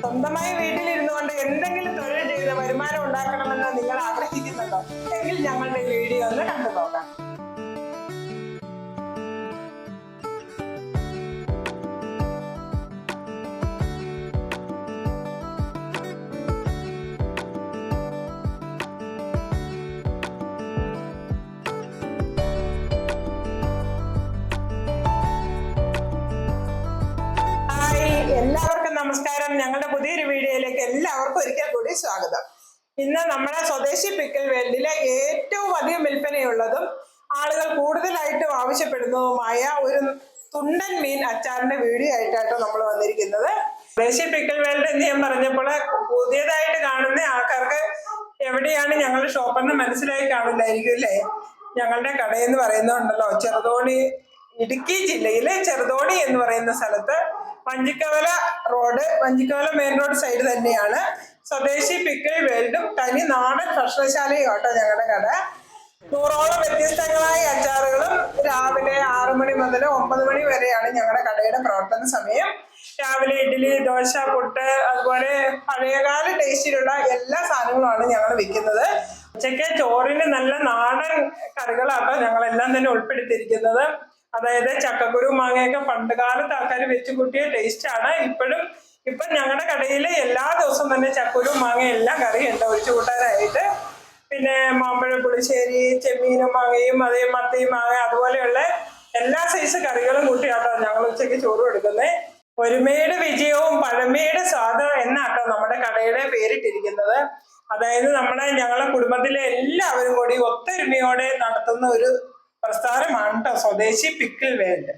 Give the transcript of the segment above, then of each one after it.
സ്വന്തമായി വീട്ടിലിരുന്നുകൊണ്ട് എന്തെങ്കിലും തൊഴിൽ ചെയ്ത് വരുമാനം ഉണ്ടാക്കണമെന്ന് നിങ്ങൾ ആഗ്രഹിക്കുന്നുണ്ടോ? എങ്കിൽ ഞങ്ങളുടെ വീഡിയോ ഒന്ന് കണ്ടു നോക്കാം. ഞങ്ങളുടെ പുതിയൊരു വീഡിയോയിലേക്ക് എല്ലാവർക്കും ഒരിക്കൽ കൂടി സ്വാഗതം. ഇന്ന് നമ്മുടെ സ്വദേശി പിക്കൽ വേൾഡിലെ ഏറ്റവും അധികം വിൽപ്പനയുള്ളതും ആളുകൾ കൂടുതലായിട്ടും ആവശ്യപ്പെടുന്നതുമായ ഒരു തുണ്ടൻ മീൻ അച്ചാറിന്റെ വീഡിയോ ആയിട്ടാണ് നമ്മൾ വന്നിരിക്കുന്നത്. സ്വദേശി പിക്കൽ വേൾഡ് എന്ന് ഞാൻ പറഞ്ഞപ്പോൾ പുതിയതായിട്ട് കാണുന്ന ആൾക്കാർക്ക് എവിടെയാണ് ഞങ്ങളുടെ ഷോപ്പെന്ന് മനസ്സിലായി കാണില്ലായിരിക്കും അല്ലേ? ഞങ്ങളുടെ കടയെന്ന് പറയുന്നുണ്ടല്ലോ ചെറുതോണി ഇടുക്കി ജില്ലയിലെ ചെറുതോണി എന്ന് പറയുന്ന സ്ഥലത്ത് Vanchikkavala road Vanchikkavala main road side തന്നെയാണ്. സ്വദേശി പിക്കിൾ വേൾഡും തനി നാടൻ ഭക്ഷണശാലയും കേട്ടോ ഞങ്ങളുടെ കട. നൂറോളം വ്യത്യസ്തങ്ങളായ അച്ചാറുകളും രാവിലെ ആറു മണി മുതൽ ഒമ്പത് മണി വരെയാണ് ഞങ്ങളുടെ കടയുടെ പ്രവർത്തന സമയം. രാവിലെ ഇഡ്ഡലി ദോശ പുട്ട് അതുപോലെ പഴയകാല ടേസ്റ്റിലുള്ള എല്ലാ സാധനങ്ങളുമാണ് ഞങ്ങൾ വിൽക്കുന്നത് ഉച്ചയ്ക്ക് ചോറിന് നല്ല നാടൻ കറികളാട്ടോ ഞങ്ങളെല്ലാം തന്നെ ഉൾപ്പെടുത്തിയിരിക്കുന്നത്. അതായത് ചക്കക്കുരു മാങ്ങയൊക്കെ പണ്ട് കാലത്ത് ആൾക്കാർ വെച്ച് കൂട്ടിയ ടേസ്റ്റ് ആണ്. ഇപ്പോഴും ഇപ്പൊ ഞങ്ങളുടെ കടയിൽ എല്ലാ ദിവസവും തന്നെ ചക്കുരു മാങ്ങ എല്ലാം കറിയുണ്ട് ഒഴിച്ചു കൂട്ടാനായിട്ട്. പിന്നെ മാമ്പഴ പുളിശ്ശേരി ചെമ്മീനും മാങ്ങയും അതേ മത്തി മാങ്ങ അതുപോലെയുള്ള എല്ലാ സൈസ് കറികളും കൂട്ടിയാട്ടോ ഞങ്ങൾ ഉച്ചയ്ക്ക് ചോറ് കൊടുക്കുന്നത് ഒരുമയുടെ വിജയവും പഴമയുടെ സ്വാദം എന്നാട്ടോ നമ്മുടെ കടയുടെ പേരിട്ടിരിക്കുന്നത്. അതായത് നമ്മുടെ ഞങ്ങളെ കുടുംബത്തിലെ എല്ലാവരും കൂടി ഒത്തൊരുമയോടെ നടത്തുന്ന ഒരു പ്രസ്ഥാനമാണ് കേട്ടോ സ്വദേശി പിക്കിൾ വേൾഡ്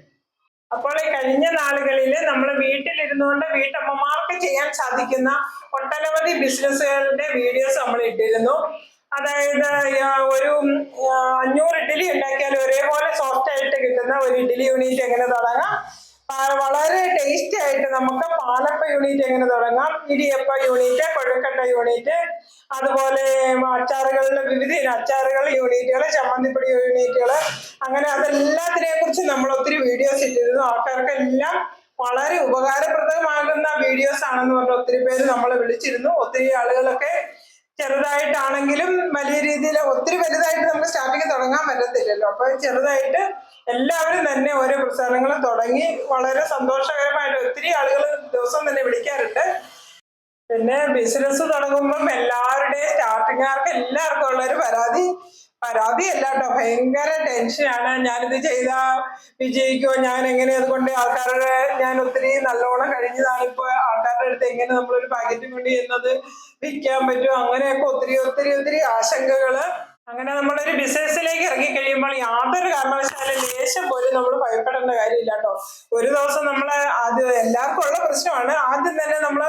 അപ്പോൾ ഈ കഴിഞ്ഞ നാളുകളിൽ നമ്മൾ വീട്ടിലിരുന്നുകൊണ്ട് വീട്ടമ്മമാർക്ക് ചെയ്യാൻ സാധിക്കുന്ന ഒട്ടനവധി ബിസിനസ്സുകളുടെ വീഡിയോസ് നമ്മൾ ഇട്ടിരുന്നു. അതായത് ഒരു അഞ്ഞൂറ് ഇഡ്ഡലി ഉണ്ടാക്കിയാൽ ഒരേപോലെ സോഫ്റ്റ് ആയിട്ട് കിട്ടുന്ന ഒരു ഇഡ്ഡലി യൂണിറ്റ് എങ്ങനെ തുടങ്ങാം? വളരെ ടേസ്റ്റി ആയിട്ട് നമുക്ക് പാലപ്പ യൂണിറ്റ് എങ്ങനെ തുടങ്ങാം? ഇടിയപ്പ യൂണിറ്റ് കൊഴുക്കട്ട യൂണിറ്റ് അതുപോലെ അച്ചാറുകളുടെ വിവിധ അച്ചാറുകൾ യൂണിറ്റുകൾ ചമ്മന്തിപ്പൊടി യൂണിറ്റുകൾ അങ്ങനെ അതെല്ലാത്തിനെ കുറിച്ച് നമ്മൾ ഒത്തിരി വീഡിയോസ് ഇട്ടിരുന്നു. ആൾക്കാർക്കെല്ലാം വളരെ ഉപകാരപ്രദമാകുന്ന വീഡിയോസ് ആണെന്ന് പറഞ്ഞ ഒത്തിരി പേര് നമ്മളെ വിളിച്ചിരുന്നു. ഒത്തിരി ആളുകളൊക്കെ ചെറുതായിട്ടാണെങ്കിലും വലിയ രീതിയിൽ ഒത്തിരി വലുതായിട്ട് നമുക്ക് സ്റ്റാർട്ടിങ് തുടങ്ങാൻ പറ്റത്തില്ലല്ലോ. അപ്പൊ ചെറുതായിട്ട് എല്ലാവരും തന്നെ ഓരോ പ്രസ്ഥാനങ്ങളും തുടങ്ങി വളരെ സന്തോഷകരമായിട്ട് ഒത്തിരി ആളുകൾ ദിവസം തന്നെ വിളിക്കാറുണ്ട്. പിന്നെ ബിസിനസ് തുടങ്ങുമ്പം എല്ലാവരുടെയും സ്റ്റാർട്ടിങ്ങുകാർക്ക് എല്ലാവർക്കും ഉള്ള ഒരു പരാതി. പരാതി അല്ല കേട്ടോ ഭയങ്കര ടെൻഷനാണ് ഞാനിത് ചെയ്താ വിജയിക്കുമോ ഞാൻ എങ്ങനെ അതുകൊണ്ട് ആൾക്കാരുടെ ഞാൻ ഒത്തിരി നല്ലോണം കഴിഞ്ഞതാണ് ഇപ്പൊ ആൾക്കാരുടെ അടുത്ത് എങ്ങനെ നമ്മളൊരു പാക്കറ്റ് കൊണ്ട് ചെയ്യുന്നത് വിൽക്കാൻ പറ്റും. അങ്ങനെയൊക്കെ ഒത്തിരി ഒത്തിരി ഒത്തിരി ആശങ്കകൾ അങ്ങനെ നമ്മളൊരു ബിസിനസ്സിലേക്ക് ഇറങ്ങി കഴിയുമ്പോൾ യാതൊരു കാരണവശാലും ലേശം പോലും നമ്മൾ ഭയപ്പെടേണ്ട കാര്യമില്ല കേട്ടോ ഒരു ദിവസം നമ്മൾ ആദ്യം എല്ലാവർക്കും ഉള്ള പ്രശ്നമാണ്. ആദ്യം തന്നെ നമ്മൾ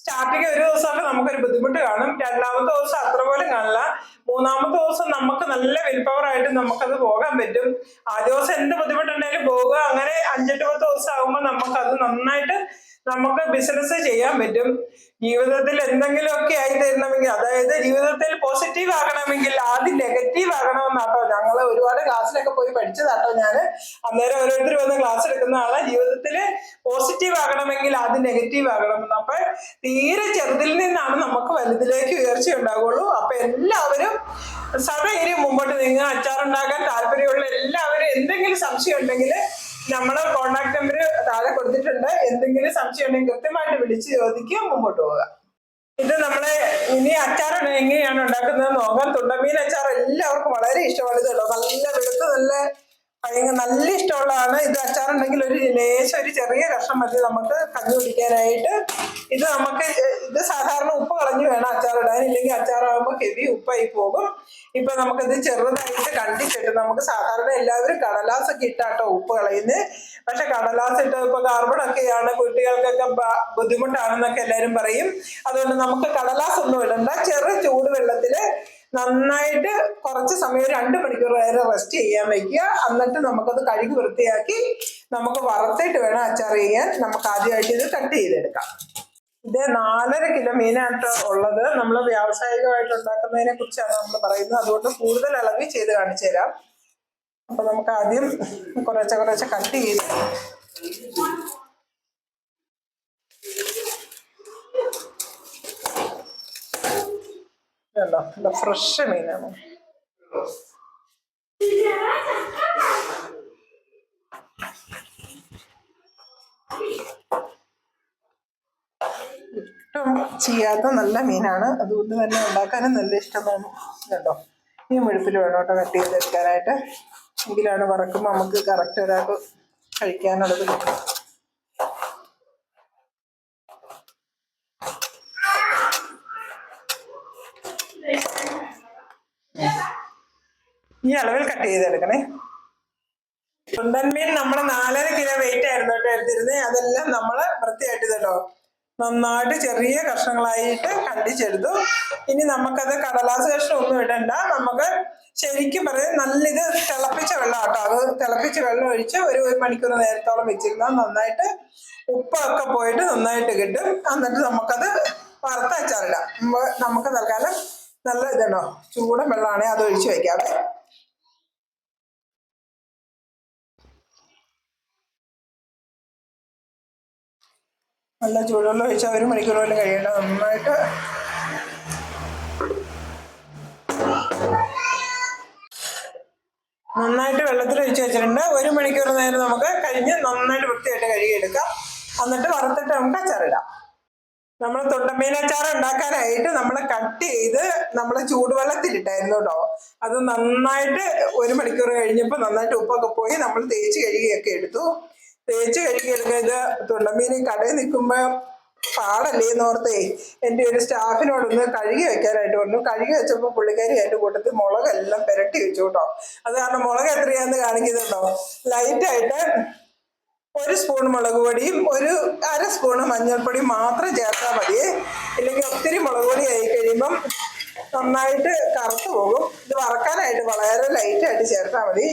സ്റ്റാർട്ടിങ് ഒരു ദിവസമൊക്കെ നമുക്കൊരു ബുദ്ധിമുട്ട് കാണും. രണ്ടാമത്തെ ദിവസം അത്ര പോലും കാണില്ല. മൂന്നാമത്തെ ദിവസം നമുക്ക് നല്ല വിൽ പവർ ആയിട്ട് നമുക്കത് പോകാൻ പറ്റും. ആ ദിവസം എന്ത് ബുദ്ധിമുട്ടുണ്ടെങ്കിലും പോകുക അങ്ങനെ അഞ്ചെട്ട് പത്ത് ദിവസം ആകുമ്പോൾ നമുക്കത് നന്നായിട്ട് നമുക്ക് ബിസിനസ് ചെയ്യാൻ പറ്റും. ജീവിതത്തിൽ എന്തെങ്കിലുമൊക്കെ ആയി തരണമെങ്കിൽ അതായത് ജീവിതത്തിൽ പോസിറ്റീവ് ആകണമെങ്കിൽ ആദ്യം നെഗറ്റീവ് ആകണമെന്നാട്ടോ. ഞങ്ങൾ ഒരുപാട് ക്ലാസ്സിലൊക്കെ പോയി പഠിച്ചതാട്ടോ ഞാൻ അന്നേരം ഓരോരുത്തർ വന്ന് ക്ലാസ് എടുക്കുന്ന ആളാ ജീവിതത്തിൽ പോസിറ്റീവ് ആകണമെങ്കിൽ ആദ്യം നെഗറ്റീവ് ആകണമെന്ന് അപ്പൊ തീരെ ചെറുതിൽ നിന്നാണ് നമുക്ക് വലുതിലേക്ക് ഉയർച്ച ഉണ്ടാകുള്ളൂ അപ്പൊ എല്ലാവരും സധൈര്യം മുമ്പോട്ട് നീങ്ങുക അച്ചാറുണ്ടാക്കാൻ താല്പര്യമുള്ള എല്ലാവരും എന്തെങ്കിലും സംശയം ഉണ്ടെങ്കിൽ നമ്മളെ കോണ്ടാക്ട് നമ്പർ താഴെ കൊടുത്തിട്ടുണ്ട്. എന്തെങ്കിലും സംശയം ഉണ്ടെങ്കിൽ കൃത്യമായിട്ട് വിളിച്ച് ചോദിക്കുക മുമ്പോട്ട് പോവുക ഇത് നമ്മളെ ഇനി അച്ചാർ എങ്ങനെയാണ് ഉണ്ടാക്കുന്നത് നോക്കാം. തുണ്ടമീൻ അച്ചാർ എല്ലാവർക്കും വളരെ ഇഷ്ടമാണ് കേട്ടോ. നല്ല വെളുത്ത് നല്ല ഭയങ്കര നല്ല ഇഷ്ടമുള്ളതാണ്. ഇത് അച്ചാറുണ്ടെങ്കിൽ ഒരു ലേശം ഒരു ചെറിയ കഷ്ണം മതി നമുക്ക് കഞ്ഞി കുടിക്കാനായിട്ട്. ഇത് നമുക്ക് ഇത് സാധാരണ ഉപ്പ് കളഞ്ഞു വേണം അച്ചാർ ഇടാൻ ഇല്ലെങ്കിൽ അച്ചാറാകുമ്പോൾ ഹെവി ഉപ്പായി പോകും. ഇപ്പൊ നമുക്കിത് ചെറുതായിട്ട് കണ്ടിച്ചിട്ട് നമുക്ക് സാധാരണ എല്ലാവരും കടലാസ് ഒക്കെ ഇട്ടാട്ടോ ഉപ്പ് കളയുന്നത്. പക്ഷെ കടലാസ് ഇട്ട് ഇപ്പൊ കാർബൺ ഒക്കെയാണ്. കുട്ടികൾക്കൊക്കെ ബുദ്ധിമുട്ടാണെന്നൊക്കെ എല്ലാവരും പറയും. അതുകൊണ്ട് നമുക്ക് കടലാസ് ഒന്നും ഇടണ്ട. ചെറു ചൂട് വെള്ളത്തിൽ നന്നായിട്ട് കുറച്ച് സമയം രണ്ട് മണിക്കൂർ വരെ റെസ്റ്റ് ചെയ്യാൻ വെക്കുക. എന്നിട്ട് നമുക്കത് കഴുകി വൃത്തിയാക്കി നമുക്ക് വറുത്തിട്ട് വേണം അച്ചാർ ചെയ്യാൻ. നമുക്ക് ആദ്യമായിട്ട് ഇത് കട്ട് ചെയ്തെടുക്കാം. ഇത് നാലര കിലോ മീനായിട്ട് ഉള്ളത്. നമ്മൾ വ്യാവസായികമായിട്ട് ഉണ്ടാക്കുന്നതിനെ കുറിച്ചാണ് നമ്മൾ പറയുന്നത്. അതുകൊണ്ട് കൂടുതൽ ഇളകി ചെയ്ത് കാണിച്ചു തരാം. അപ്പൊ നമുക്ക് ആദ്യം കുറേശ്ശെ കുറേശ്ശെ കട്ട് ചെയ്ത് കണ്ടോ നല്ല ഫ്രഷ് മീനാണ് ഒട്ടും ചെയ്യാത്ത നല്ല മീനാണ്. അതുകൊണ്ട് തന്നെ ഉണ്ടാക്കാനും നല്ല ഇഷ്ടമാണ്. കണ്ടോ? ഈ മുഴുപ്പിൽ വേണം കേട്ടോ കട്ട് ചെയ്തെടുക്കാനായിട്ട്. എങ്കിലാണ് വറക്കുമ്പോൾ നമുക്ക് കറക്റ്റ് ഒരാൾക്ക് കഴിക്കാനുള്ളത് കിട്ടും ഈ അളവിൽ കട്ട് ചെയ്തെടുക്കണേ. തുണ്ടൻ മീൻ നമ്മൾ നാലര കിലോ വെയിറ്റ് ആയിരുന്നു കേട്ടോ എടുത്തിരുന്നത് അതെല്ലാം നമ്മൾ വൃത്തിയായിട്ട് കേട്ടോ നന്നായിട്ട് ചെറിയ കഷ്ണങ്ങളായിട്ട് കണ്ടിച്ചെടുത്തു. ഇനി നമുക്കത് കടലാസ് കഷ്ണം ഒന്നും ഇടണ്ട. നമുക്ക് ശരിക്കും പറയാം നല്ല ഇത് തിളപ്പിച്ച വെള്ളം കേട്ടോ അത് തിളപ്പിച്ച വെള്ളം ഒഴിച്ച് ഒരു മണിക്കൂർ നേരത്തോളം വെച്ചിരുന്നാൽ നന്നായിട്ട് ഉപ്പൊക്കെ പോയിട്ട് നന്നായിട്ട് കിട്ടും. എന്നിട്ട് നമുക്കത് നമ്മ- നമുക്ക് തൽക്കാലം നല്ല ഇതാണോ ചൂടൻ വെള്ളമാണെങ്കിൽ അത് ഒഴിച്ച് വെക്കാവേ. നല്ല ചൂടുവെള്ളം ഒഴിച്ചാൽ ഒരു മണിക്കൂർ പോലും കഴിയേണ്ട. നന്നായിട്ട് നന്നായിട്ട് വെള്ളത്തിൽ ഒഴിച്ച് വെച്ചിട്ടുണ്ട്. ഒരു മണിക്കൂർ നേരം നമുക്ക് കഴിഞ്ഞ് നന്നായിട്ട് വൃത്തിയായിട്ട് കഴുകിയെടുക്കാം. എന്നിട്ട് വറുത്തിട്ട് നമുക്ക് അച്ചാറിടാം. നമ്മൾ തുണ്ടമീൻ അച്ചാർ ഉണ്ടാക്കാനായിട്ട് നമ്മൾ കട്ട് ചെയ്ത് നമ്മൾ ചൂടുവെള്ളത്തിലിട്ടായിരുന്നു കേട്ടോ. അത് നന്നായിട്ട് ഒരു മണിക്കൂർ കഴിഞ്ഞപ്പോൾ നന്നായിട്ട് ഉപ്പൊക്കെ പോയി നമ്മൾ തേച്ച് കഴുകിയൊക്കെ എടുത്തു. തേച്ച് കഴുകിയെടുക്കുക തുള്ളമീൻ കടയിൽ നിൽക്കുമ്പോൾ പാടല്ലേ എന്ന് ഓർത്തേ. എന്റെ ഒരു സ്റ്റാഫിനോടൊന്ന് കഴുകി വെക്കാനായിട്ട് പറഞ്ഞു. കഴുകി വെച്ചപ്പോൾ പുള്ളിക്കാരി അതിന്റെ കൂട്ടത്തിൽ മുളകെല്ലാം പുരട്ടി വെച്ചു കേട്ടോ. അത് കാരണം മുളക് എത്രയാന്ന് കാണിക്കുന്നുണ്ടോ? ലൈറ്റായിട്ട് ഒരു സ്പൂൺ മുളക് പൊടിയും ഒരു അര സ്പൂൺ മഞ്ഞൾപ്പൊടി മാത്രം ചേർത്താൽ മതി. ഇല്ലെങ്കിൽ ഒത്തിരി മുളക് പൊടി ആയി കഴിയുമ്പം നന്നായിട്ട് കറുത്തു പോകും. ഇത് വറക്കാനായിട്ട് വളരെ ലൈറ്റായിട്ട് ചേർത്താൽ മതി.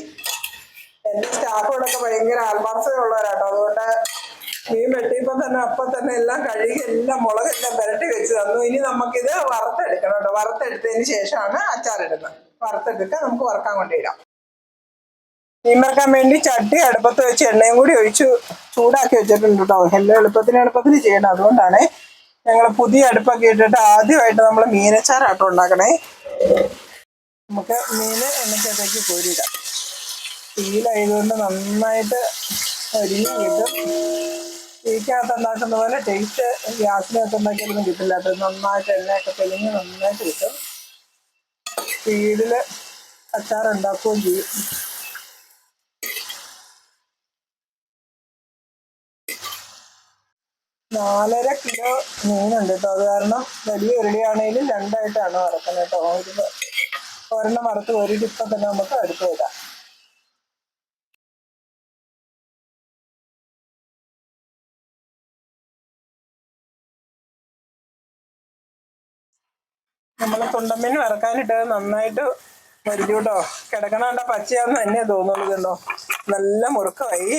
എന്റെ സ്റ്റാഫുകളൊക്കെ ഭയങ്കര ആത്മാർത്ഥതയുള്ളവരാട്ടോ. അതുകൊണ്ട് മീൻ വെട്ടിയപ്പോ തന്നെ അപ്പൊ തന്നെ എല്ലാം കഴുകി എല്ലാം മുളകെല്ലാം പുരട്ടി വെച്ച് തന്നു. ഇനി നമുക്കിത് വറുത്തെടുക്കണം കേട്ടോ. വറുത്തെടുത്തതിന് ശേഷമാണ് അച്ചാറിടുന്നത്. വറുത്തെടുക്കുക നമുക്ക് വറുക്കാൻ കൊണ്ടിടാം മീൻ വറക്കാൻ വേണ്ടി ചട്ടി അടുപ്പത്ത് വെച്ച് എണ്ണയും കൂടി ഒഴിച്ച് ചൂടാക്കി വെച്ചിട്ടുണ്ട് കേട്ടോ. എല്ലാം എളുപ്പത്തിന് എളുപ്പത്തിന് ചെയ്യണം. അതുകൊണ്ടാണ് ഞങ്ങൾ പുതിയ അടുപ്പൊക്കെ ഇട്ടിട്ട് ആദ്യമായിട്ട് നമ്മൾ മീനച്ചാറാട്ടോ ഉണ്ടാക്കണേ. നമുക്ക് മീന് എണ്ണയ്ക്കകത്തേക്ക് കോരിയിടാം തീയിലായതുകൊണ്ട് നന്നായിട്ട് അരിഞ്ഞിട്ട് തീക്കകത്ത് ഉണ്ടാക്കുന്ന പോലെ ടേസ്റ്റ് ഗ്യാസിനകത്ത് ഉണ്ടാക്കിയാലൊന്നും കിട്ടില്ല. അത് നന്നായിട്ട് എണ്ണയൊക്കെ തെളിഞ്ഞ് നന്നായിട്ട് കിട്ടും. സ്പീഡിൽ അച്ചാർ ഉണ്ടാക്കുകയും ചെയ്യും. നാലര കിലോ മീനുണ്ട് കേട്ടോ. അത് കാരണം വലിയ ഉരുളിയാണെങ്കിലും രണ്ടായിട്ടാണ് വറക്കുന്നത് കേട്ടോ. ഒരു ഒരെണ്ണം വറുത്ത് ഒരു ഇപ്പം തന്നെ നമുക്ക് അടുത്ത് ഇടാം നമ്മൾ തുണ്ടമ്മീൻ വറക്കാനിട്ട് നന്നായിട്ട് മരിക്കൂട്ടോ കിടക്കണാണ്ട പച്ചയാന്ന് തന്നെ തോന്നുള്ളൂ കണ്ടോ? നല്ല മുറുക്കമായി.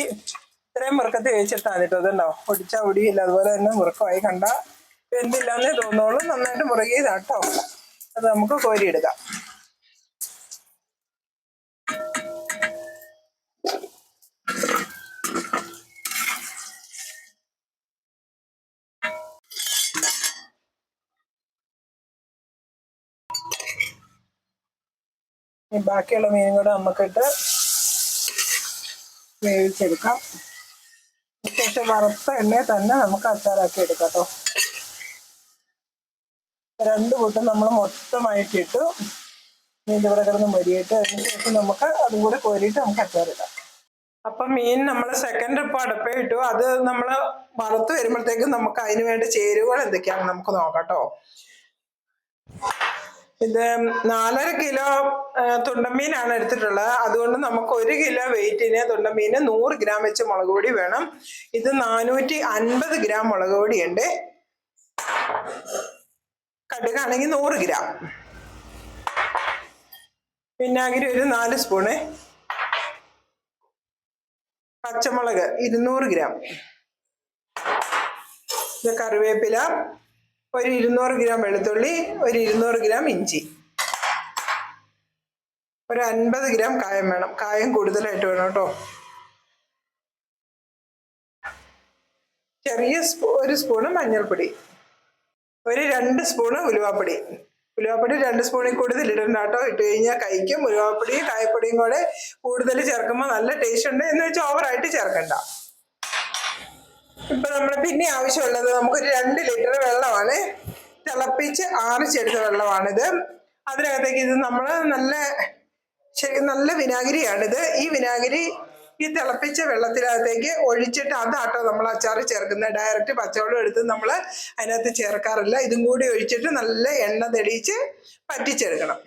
ഇത്രയും മുറുക്കത്തിൽ വേവിച്ചിട്ടാണ് കേട്ടോ അതുണ്ടോ ഒടിച്ചാ ഒടിയില്ല അതുപോലെ തന്നെ മുറുക്കമായി കണ്ട എന്തില്ലാന്നേ തോന്നുള്ളൂ. നന്നായിട്ട് മുറുകിയതാട്ടോ. അത് നമുക്ക് കോരിയെടുക്കാം. ബാക്കിയുള്ള മീനും കൂടെ നമുക്കിട്ട് വേവിച്ചെടുക്കാം. ശേഷം വറുത്ത എണ്ണയെ തന്നെ നമുക്ക് അച്ചാറാക്കി എടുക്കാം കേട്ടോ രണ്ട് കൂട്ടം നമ്മൾ മൊത്തമായിട്ട് ഇട്ടു മീൻ ഇവിടെ കിടന്ന് മരിയിട്ട് അതിന് ശേഷം നമുക്ക് അതും കൂടെ കോരിയിട്ട് നമുക്ക് അച്ചാറിടാം. അപ്പൊ മീൻ നമ്മൾ സെക്കൻഡ് ഇപ്പൊ അടുപ്പേ ഇട്ടു. അത് നമ്മൾ വറുത്ത് വരുമ്പോഴത്തേക്കും നമുക്ക് അതിന് വേണ്ടി ചേരുവകൾ എന്തൊക്കെയാണ് നമുക്ക് നോക്കാം കേട്ടോ ഇത് നാലര കിലോ തുണ്ടമീനാണ് എടുത്തിട്ടുള്ളത്. അതുകൊണ്ട് നമുക്ക് ഒരു കിലോ വെയിറ്റിന് തുണ്ടമീന് നൂറ് ഗ്രാം വെച്ച് മുളക് പൊടി വേണം. ഇത് നാനൂറ്റി അൻപത് ഗ്രാം മുളക് പൊടിയുണ്ട്. കടുകാണെങ്കിൽ നൂറ് ഗ്രാം. വിനാഗിരി ഒരു നാല് സ്പൂണ് പച്ചമുളക് ഇരുന്നൂറ് ഗ്രാം. കറിവേപ്പില ഒരു ഇരുന്നൂറ് ഗ്രാം വെളുത്തുള്ളി ഒരു ഇരുന്നൂറ് ഗ്രാം ഇഞ്ചി. ഒരു അൻപത് ഗ്രാം കായം വേണം. കായം കൂടുതലായിട്ട് വേണം കേട്ടോ. ചെറിയ സ്പൂ ഒരു സ്പൂണ് മഞ്ഞൾപ്പൊടി. ഒരു രണ്ട് സ്പൂണ് ഉലുവാപ്പൊടി. ഉലുവാപ്പൊടി രണ്ട് സ്പൂണിൽ കൂടുതൽ ഇടണ്ട കേട്ടോ. ഇട്ട് കഴിഞ്ഞാൽ കഴിക്കും. ഉലുവാപ്പൊടിയും കായപ്പൊടിയും കൂടെ കൂടുതൽ ചേർക്കുമ്പോൾ നല്ല ടേസ്റ്റ് ഉണ്ട്. എന്ന് വെച്ചാൽ ഓവറായിട്ട് ചേർക്കണ്ട. ഇപ്പൊ നമ്മൾ പിന്നെ ആവശ്യമുള്ളത് നമുക്കൊരു രണ്ട് ലിറ്റർ വെള്ളമാണ്. തിളപ്പിച്ച് ആറിച്ചെടുത്ത വെള്ളമാണിത്. അതിനകത്തേക്ക് ഇത് നമ്മൾ നല്ല ശരി നല്ല വിനാഗിരിയാണിത്. ഈ വിനാഗിരി ഈ തിളപ്പിച്ച വെള്ളത്തിനകത്തേക്ക് ഒഴിച്ചിട്ട് അതാട്ടോ നമ്മൾ അച്ചാർ ചേർക്കുന്നത്. ഡയറക്റ്റ് പച്ചവെള്ളം എടുത്ത് നമ്മൾ അതിനകത്ത് ചേർക്കാറില്ല. ഇതും കൂടി ഒഴിച്ചിട്ട് നല്ല എണ്ണ തെളിയിച്ച് പറ്റിച്ചെടുക്കണം.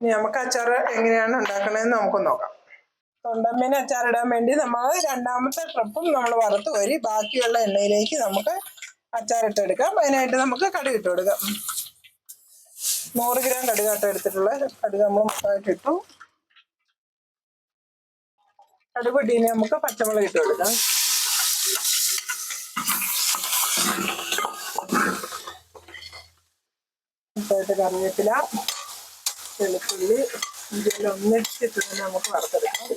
ഇനി നമുക്ക് അച്ചാർ എങ്ങനെയാണ് ഉണ്ടാക്കണതെന്ന് നമുക്ക് നോക്കാം. തൊണ്ടമ്മീൻ അച്ചാറിടാൻ വേണ്ടി നമ്മൾ രണ്ടാമത്തെ ട്രിപ്പും നമ്മൾ വറുത്ത് കോരി ബാക്കിയുള്ള എണ്ണയിലേക്ക് നമുക്ക് അച്ചാറിട്ടെടുക്കാം. അതിനായിട്ട് നമുക്ക് കടുക് ഇട്ട് കൊടുക്കാം. നൂറ് ഗ്രാം കടുകാട്ടം എടുത്തിട്ടുള്ള കടുക് നമ്മൾ മൊത്തമായിട്ട് ഇട്ടു. കടുക് പൊട്ടീനെ നമുക്ക് പച്ചമുളക് ഇട്ട് കൊടുക്കാം. മൊത്തമായിട്ട് കറിവേപ്പില. വെളുത്തുള്ളി ഇതെല്ലാം ഒന്നിച്ചിട്ട് നമുക്ക് വറുത്തെടുക്കാം.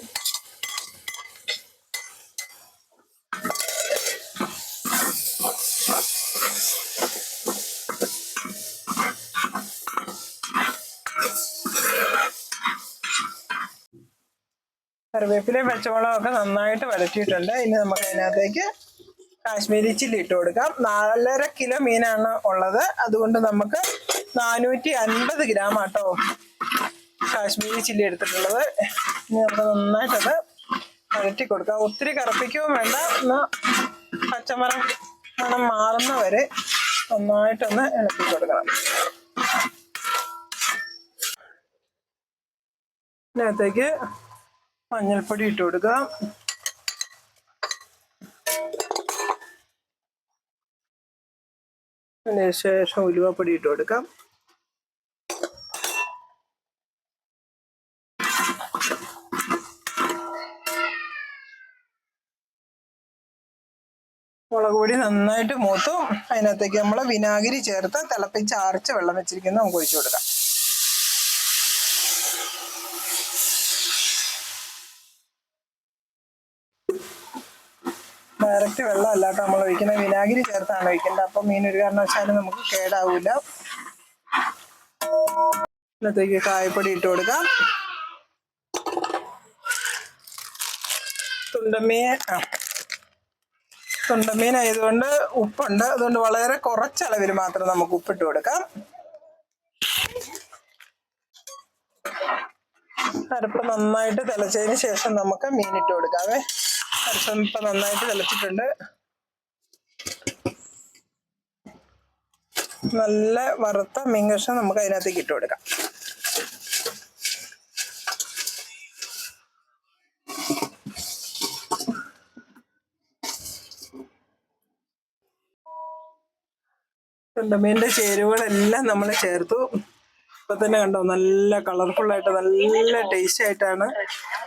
കറിവേപ്പിലെ പച്ചമുളകും ഒക്കെ നന്നായിട്ട് വഴറ്റിയിട്ടുണ്ട്. ഇനി നമുക്ക് അതിനകത്തേക്ക് കാശ്മീരി ചില്ലി ഇട്ട് കൊടുക്കാം. നാലര കിലോ മീനാണ് ഉള്ളത്. അതുകൊണ്ട് നമുക്ക് നാനൂറ്റി അൻപത് ഗ്രാം ആട്ടോ. കാശ്മീരി ചില്ലി എടുത്തിട്ടുള്ളത്. ഇനി നമുക്ക് നന്നായിട്ടത് വഴറ്റി കൊടുക്കാം. ഒത്തിരി കറുപ്പിക്കുകയും വേണ്ട. ഒന്ന് പച്ചമരം മണം മാറുന്ന വരെ നന്നായിട്ടൊന്ന് ഇളക്കി കൊടുക്കണം. ഇതിനകത്തേക്ക് മഞ്ഞൾപ്പൊടി ഇട്ട് കൊടുക്കാം. അതിന് ശേഷം ഉലുവപ്പൊടി ഇട്ട് കൊടുക്കാം. മുളക് പൊടി നന്നായിട്ട് മൂത്തു അതിനകത്തേക്ക് നമ്മൾ വിനാഗിരി ചേർത്ത് തിളപ്പിച്ച് അരച്ച് വെള്ളം വെച്ചിരിക്കുന്നത് നമുക്ക് ഒഴിച്ചു കൊടുക്കാം. ഡയറക്റ്റ് വെള്ളം അല്ലാത്ത നമ്മൾ ഒഴിക്കുന്നത് വിനാഗിരി ചേർത്താണ് ഒഴിക്കേണ്ടത്. അപ്പം മീൻ ഒരു കാരണവശാലും നമുക്ക് കേടാവൂല. ഇതിനകത്തേക്ക് കായപ്പൊടി ഇട്ട് കൊടുക്കാം. തുണ്ടമ്മയെ ആ തുണ്ടമീൻ ആയതുകൊണ്ട് ഉപ്പുണ്ട്. അതുകൊണ്ട് വളരെ കുറച്ച് അളവിൽ മാത്രം നമുക്ക് ഉപ്പിട്ട് കൊടുക്കാം. അരപ്പ് നന്നായിട്ട് തിളച്ചതിന് ശേഷം നമുക്ക് മീൻ ഇട്ട് കൊടുക്കാവേ. അരപ്പം നന്നായിട്ട് തിളച്ചിട്ടുണ്ട്. നല്ല വറുത്ത മീൻ കഷ്ണം നമുക്ക് അതിനകത്തേക്ക് ഇട്ട് കൊടുക്കാം. തുണ്ടമീന്റെ ചേരുവകളെല്ലാം നമ്മൾ ചേർത്തു. ഇപ്പൊ തന്നെ കണ്ടോ നല്ല കളർഫുൾ ആയിട്ട് നല്ല ടേസ്റ്റ് ആയിട്ടാണ്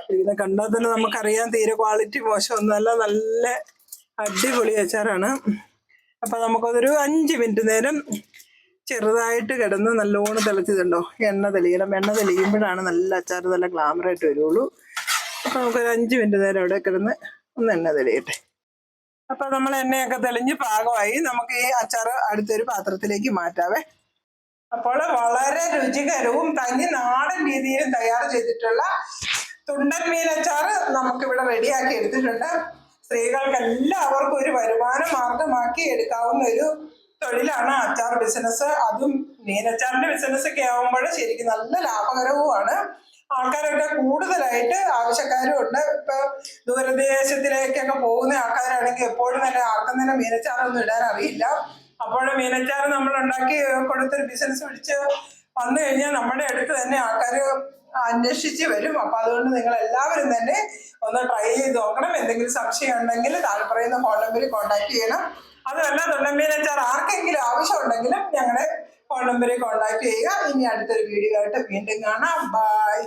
ഇരിക്കുന്നത്. കണ്ടാൽ തന്നെ നമുക്കറിയാം തീരെ ക്വാളിറ്റി മോശമൊന്നുമല്ല നല്ല അടിപൊളി അച്ചാറാണ്. അപ്പൊ നമുക്കതൊരു അഞ്ച് മിനിറ്റ് നേരം ചെറുതായിട്ട് കിടന്ന് നല്ലോണം തിളച്ചതുണ്ടോ എണ്ണ തെളിയണം. എണ്ണ തെളിയുമ്പോഴാണ് നല്ല അച്ചാർ നല്ല ഗ്ലാമറായിട്ട് വരുള്ളൂ. അപ്പൊ നമുക്കൊരു അഞ്ച് മിനിറ്റ് നേരം അവിടെ കിടന്ന് ഒന്ന് എണ്ണ തെളിയട്ടെ. അപ്പൊ നമ്മൾ എണ്ണയൊക്കെ തെളിഞ്ഞ് പാകമായി. നമുക്ക് ഈ അച്ചാർ അടുത്തൊരു പാത്രത്തിലേക്ക് മാറ്റാവേ. അപ്പോൾ വളരെ രുചികരവും തനി നാടൻ രീതിയിൽ തയ്യാർ ചെയ്തിട്ടുള്ള തുണ്ടൻ അച്ചാർ നമുക്കിവിടെ റെഡിയാക്കി എടുത്തിട്ടുണ്ട്. സ്ത്രീകൾക്ക് എല്ലാവർക്കും ഒരു വരുമാന മാർഗമാക്കി എടുക്കാവുന്ന ഒരു തൊഴിലാണ് അച്ചാർ ബിസിനസ് അതും മീനച്ചാറിന്റെ ബിസിനസ് ഒക്കെ ആകുമ്പോൾ ശരിക്കും നല്ല ലാഭകരവുമാണ്. ആൾക്കാരൊക്കെ കൂടുതലായിട്ട് ആവശ്യക്കാരും ഉണ്ട് ഇപ്പൊ ദൂരദേശത്തിലേക്കൊക്കെ പോകുന്ന ആൾക്കാരാണെങ്കിൽ എപ്പോഴും തന്നെ ആർക്കും തന്നെ മീനച്ചാറൊന്നും ഇടാൻ അറിയില്ല. അപ്പോൾ മീനച്ചാറ് നമ്മൾ ഉണ്ടാക്കി കൊടുത്തൊരു ബിസിനസ് പിടിച്ച് വന്നു കഴിഞ്ഞാൽ നമ്മുടെ അടുത്ത് തന്നെ ആൾക്കാർ അന്വേഷിച്ച് വരും. അപ്പൊ അതുകൊണ്ട് നിങ്ങൾ എല്ലാവരും തന്നെ ഒന്ന് ട്രൈ ചെയ്ത് നോക്കണം. എന്തെങ്കിലും സംശയം ഉണ്ടെങ്കിൽ താഴെ പറയുന്ന ഫോൺ നമ്പറിൽ കോൺടാക്ട് ചെയ്യണം. അതുമല്ല തൊണ്ടമീനച്ചാർ ആർക്കെങ്കിലും ആവശ്യമുണ്ടെങ്കിലും ഞങ്ങളുടെ ഫോൺ നമ്പറിൽ കോൺടാക്ട് ചെയ്യുക. ഇനി അടുത്തൊരു വീഡിയോ ആയിട്ട് വീണ്ടും കാണാം. ബൈ